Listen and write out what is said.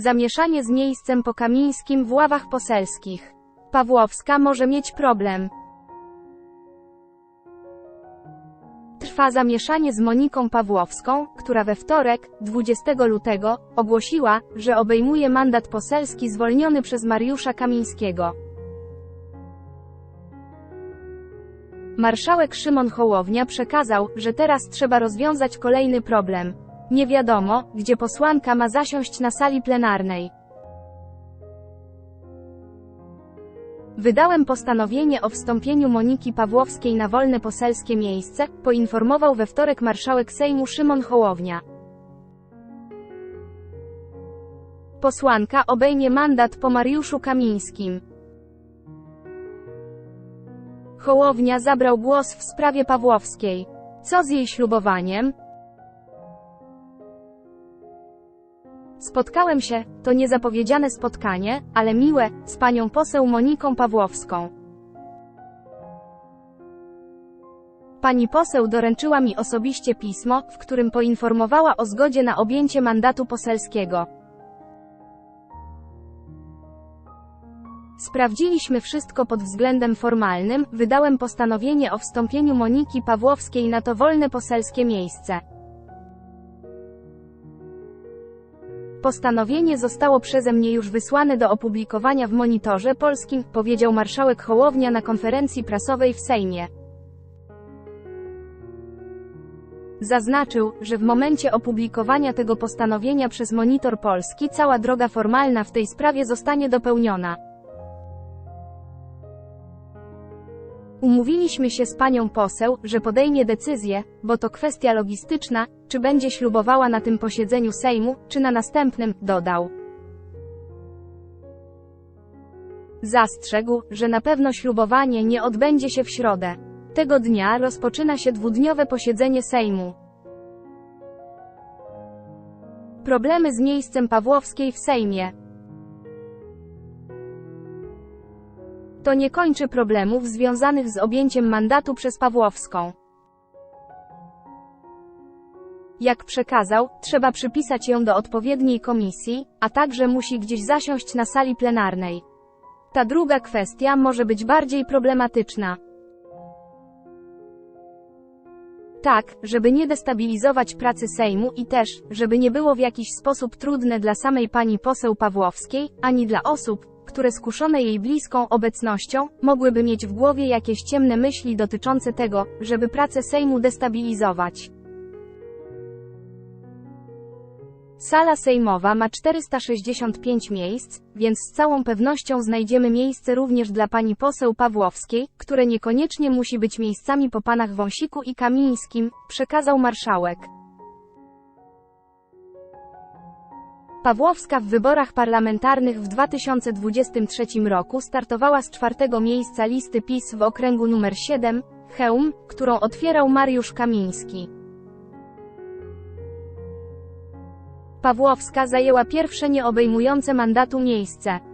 Zamieszanie z miejscem po Kamińskim w ławach poselskich. Pawłowska może mieć problem. Trwa zamieszanie z Moniką Pawłowską, która we wtorek, 20 lutego, ogłosiła, że obejmuje mandat poselski zwolniony przez Mariusza Kamińskiego. Marszałek Szymon Hołownia przekazał, że teraz trzeba rozwiązać kolejny problem. Nie wiadomo, gdzie posłanka ma zasiąść na sali plenarnej. Wydałem postanowienie o wstąpieniu Moniki Pawłowskiej na wolne poselskie miejsce, poinformował we wtorek marszałek Sejmu Szymon Hołownia. Posłanka obejmie mandat po Mariuszu Kamińskim. Hołownia zabrał głos w sprawie Pawłowskiej. Co z jej ślubowaniem? Spotkałem się, to niezapowiedziane spotkanie, ale miłe, z panią poseł Moniką Pawłowską. Pani poseł doręczyła mi osobiście pismo, w którym poinformowała o zgodzie na objęcie mandatu poselskiego. Sprawdziliśmy wszystko pod względem formalnym, wydałem postanowienie o wstąpieniu Moniki Pawłowskiej na to wolne poselskie miejsce. Postanowienie zostało przeze mnie już wysłane do opublikowania w Monitorze Polskim, powiedział marszałek Hołownia na konferencji prasowej w Sejmie. Zaznaczył, że w momencie opublikowania tego postanowienia przez Monitor Polski cała droga formalna w tej sprawie zostanie dopełniona. Umówiliśmy się z panią poseł, że podejmie decyzję, bo to kwestia logistyczna, czy będzie ślubowała na tym posiedzeniu Sejmu, czy na następnym, dodał. Zastrzegł, że na pewno ślubowanie nie odbędzie się w środę. Tego dnia rozpoczyna się dwudniowe posiedzenie Sejmu. Problemy z miejscem Pawłowskiej w Sejmie. To nie kończy problemów związanych z objęciem mandatu przez Pawłowską. Jak przekazał, trzeba przypisać ją do odpowiedniej komisji, a także musi gdzieś zasiąść na sali plenarnej. Ta druga kwestia może być bardziej problematyczna. Tak, żeby nie destabilizować pracy Sejmu i też, żeby nie było w jakiś sposób trudne dla samej pani poseł Pawłowskiej, ani dla osób, które skuszone jej bliską obecnością, mogłyby mieć w głowie jakieś ciemne myśli dotyczące tego, żeby pracę Sejmu destabilizować. Sala sejmowa ma 465 miejsc, więc z całą pewnością znajdziemy miejsce również dla pani poseł Pawłowskiej, które niekoniecznie musi być miejscami po panach Wąsiku i Kamińskim, przekazał marszałek. Pawłowska w wyborach parlamentarnych w 2023 roku startowała z czwartego miejsca listy PiS w okręgu numer 7, Chełm, którą otwierał Mariusz Kamiński. Pawłowska zajęła pierwsze nieobejmujące mandatu miejsce.